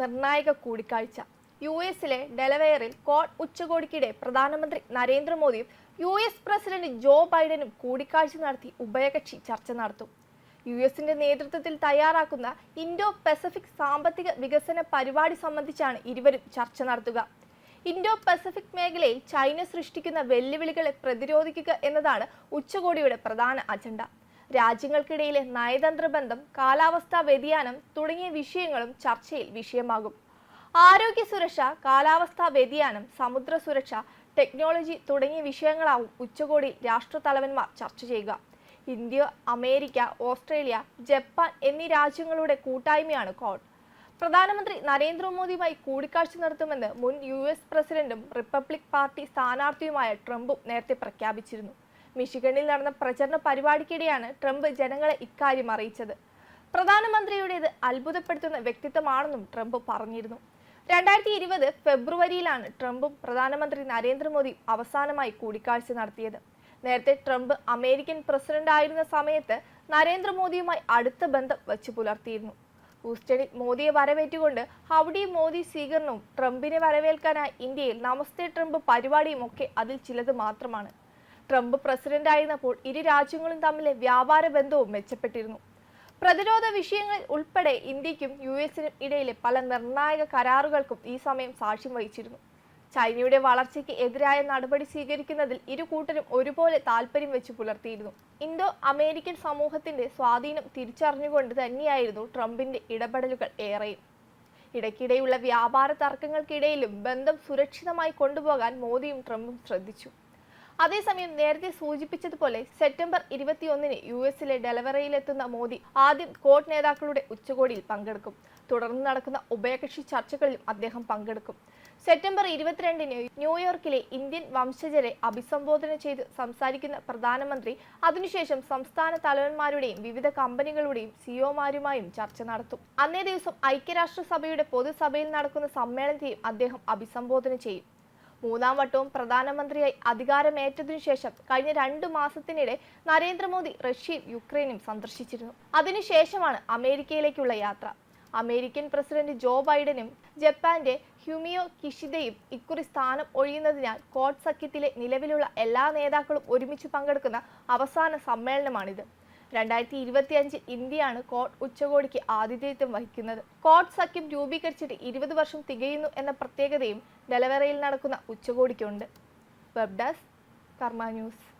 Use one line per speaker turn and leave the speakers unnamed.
നിർണായക കൂടിക്കാഴ്ച. യു എസിലെ ഡെലവെയറിൽ കോഡ് ഉച്ചകോടിക്കിടെ പ്രധാനമന്ത്രി നരേന്ദ്രമോദിയും യു എസ് പ്രസിഡന്റ് ജോ ബൈഡനും കൂടിക്കാഴ്ച നടത്തി ഉഭയകക്ഷി ചർച്ച നടത്തും. യു എസിന്റെ നേതൃത്വത്തിൽ തയ്യാറാക്കുന്ന ഇൻഡോ പസഫിക് സാമ്പത്തിക വികസന പരിപാടി സംബന്ധിച്ചാണ് ഇരുവരും ചർച്ച നടത്തുക. ഇൻഡോ പസഫിക് മേഖലയിൽ ചൈന സൃഷ്ടിക്കുന്ന വെല്ലുവിളികളെ പ്രതിരോധിക്കുക എന്നതാണ് ഉച്ചകോടിയുടെ പ്രധാന അജണ്ട. രാജ്യങ്ങൾക്കിടയിലെ നയതന്ത്ര ബന്ധം കാലാവസ്ഥാ വ്യതിയാനം തുടങ്ങിയ വിഷയങ്ങളും ചർച്ചയിൽ വിഷയമാകും. ആരോഗ്യ സുരക്ഷ കാലാവസ്ഥാ വ്യതിയാനം സമുദ്ര സുരക്ഷ ടെക്നോളജി തുടങ്ങിയ വിഷയങ്ങളാവും ഉച്ചകോടിയിൽ രാഷ്ട്രതലവന്മാർ ചർച്ച ചെയ്യുക. ഇന്ത്യ അമേരിക്ക ഓസ്ട്രേലിയ ജപ്പാൻ എന്നീ രാജ്യങ്ങളുടെ കൂട്ടായ്മയാണ് കോഡ്. പ്രധാനമന്ത്രി നരേന്ദ്രമോദിയുമായി കൂടിക്കാഴ്ച നടത്തുമെന്ന് മുൻ യു എസ് പ്രസിഡന്റും റിപ്പബ്ലിക് പാർട്ടി സ്ഥാനാർത്ഥിയുമായ ട്രംപും നേരത്തെ പ്രഖ്യാപിച്ചിരുന്നു. മിഷിഗണിൽ നടന്ന പ്രചരണ പരിപാടിക്കിടെയാണ് ട്രംപ് ജനങ്ങളെ ഇക്കാര്യം അറിയിച്ചത്. പ്രധാനമന്ത്രിയുടേത് അത്ഭുതപ്പെടുത്തുന്ന വ്യക്തിത്വമാണെന്നും ട്രംപ് പറഞ്ഞിരുന്നു. രണ്ടായിരത്തി ഇരുപത് ഫെബ്രുവരിയിലാണ് ട്രംപും പ്രധാനമന്ത്രി നരേന്ദ്രമോദിയും അവസാനമായി കൂടിക്കാഴ്ച നടത്തിയത്. നേരത്തെ ട്രംപ് അമേരിക്കൻ പ്രസിഡന്റ് ആയിരുന്ന സമയത്ത് നരേന്ദ്രമോദിയുമായി അടുത്ത ബന്ധം വച്ചു പുലർത്തിയിരുന്നു. ഹൂസ്റ്റണിൽ മോദിയെ വരവേറ്റുകൊണ്ട് ഹൗഡി മോദി സ്വീകരണവും ട്രംപിനെ വരവേൽക്കാനായി ഇന്ത്യയിൽ നമസ്തേ ട്രംപ് പരിപാടിയും ഒക്കെ അതിൽ ചിലത് മാത്രമാണ്. ട്രംപ് പ്രസിഡന്റ് ആയിരുന്നപ്പോൾ ഇരു രാജ്യങ്ങളും തമ്മിലെ വ്യാപാര ബന്ധവും മെച്ചപ്പെട്ടിരുന്നു. പ്രതിരോധ വിഷയങ്ങളിൽ ഉൾപ്പെടെ ഇന്ത്യക്കും യു എസിനും ഇടയിലെ പല നിർണായക കരാറുകൾക്കും ഈ സമയം സാക്ഷ്യം വഹിച്ചിരുന്നു. ചൈനയുടെ വളർച്ചയ്ക്ക് എതിരായ നടപടി സ്വീകരിക്കുന്നതിൽ ഇരു കൂട്ടരും ഒരുപോലെ താല്പര്യം വെച്ച് പുലർത്തിയിരുന്നു. ഇന്തോ അമേരിക്കൻ സമൂഹത്തിന്റെ സ്വാധീനം തിരിച്ചറിഞ്ഞുകൊണ്ട് തന്നെയായിരുന്നു ട്രംപിന്റെ ഇടപെടലുകൾ ഏറെയും. ഇടയ്ക്കിടെയുള്ള വ്യാപാര തർക്കങ്ങൾക്കിടയിലും ബന്ധം സുരക്ഷിതമായി കൊണ്ടുപോകാൻ മോദിയും ട്രംപും ശ്രദ്ധിച്ചു. അതേസമയം നേരത്തെ സൂചിപ്പിച്ചതുപോലെ സെപ്റ്റംബർ ഇരുപത്തിയൊന്നിന് യു എസിലെ ഡെലവറയിലെത്തുന്ന മോദി ആദ്യം കോട്ട് നേതാക്കളുടെ ഉച്ചകോടിയിൽ പങ്കെടുക്കും. തുടർന്ന് നടക്കുന്ന ഉഭയകക്ഷി ചർച്ചകളിലും അദ്ദേഹം പങ്കെടുക്കും. സെപ്റ്റംബർ ഇരുപത്തിരണ്ടിന് ന്യൂയോർക്കിലെ ഇന്ത്യൻ വംശജരെ അഭിസംബോധന ചെയ്ത് സംസാരിക്കുന്ന പ്രധാനമന്ത്രി അതിനുശേഷം സംസ്ഥാന തലവന്മാരുടെയും വിവിധ കമ്പനികളുടെയും സിഒമാരുമായും ചർച്ച നടത്തും. അന്നേ ദിവസം ഐക്യരാഷ്ട്രസഭയുടെ പൊതുസഭയിൽ നടക്കുന്ന സമ്മേളനത്തെയും അദ്ദേഹം അഭിസംബോധന ചെയ്യും. മൂന്നാം വട്ടവും പ്രധാനമന്ത്രിയായി അധികാരമേറ്റതിനു ശേഷം കഴിഞ്ഞ രണ്ടു മാസത്തിനിടെ നരേന്ദ്രമോദി റഷ്യയും യുക്രൈനും സന്ദർശിച്ചിരുന്നു. അതിനുശേഷമാണ് അമേരിക്കയിലേക്കുള്ള യാത്ര. അമേരിക്കൻ പ്രസിഡന്റ് ജോ ബൈഡനും ജപ്പാന്റെ ഹ്യൂമിയോ കിഷിദയും ഇക്കുറി സ്ഥാനം ഒഴിയുന്നതിനാൽ കോട്ട് സഖ്യത്തിലെ നിലവിലുള്ള എല്ലാ നേതാക്കളും ഒരുമിച്ച് പങ്കെടുക്കുന്ന അവസാന സമ്മേളനമാണിത്. രണ്ടായിരത്തി ഇരുപത്തിയഞ്ച് ഇന്ത്യയാണ് കോട്ട് ഉച്ചകോടിക്ക് ആതിഥേയത്വം വഹിക്കുന്നത്. കോട്ട് സഖ്യം രൂപീകരിച്ചിട്ട് ഇരുപത് വർഷം തികയുന്നു എന്ന പ്രത്യേകതയും ഡെലവറയിൽ നടക്കുന്ന ഉച്ചകോടിക്കുണ്ട്. Web desk Karma news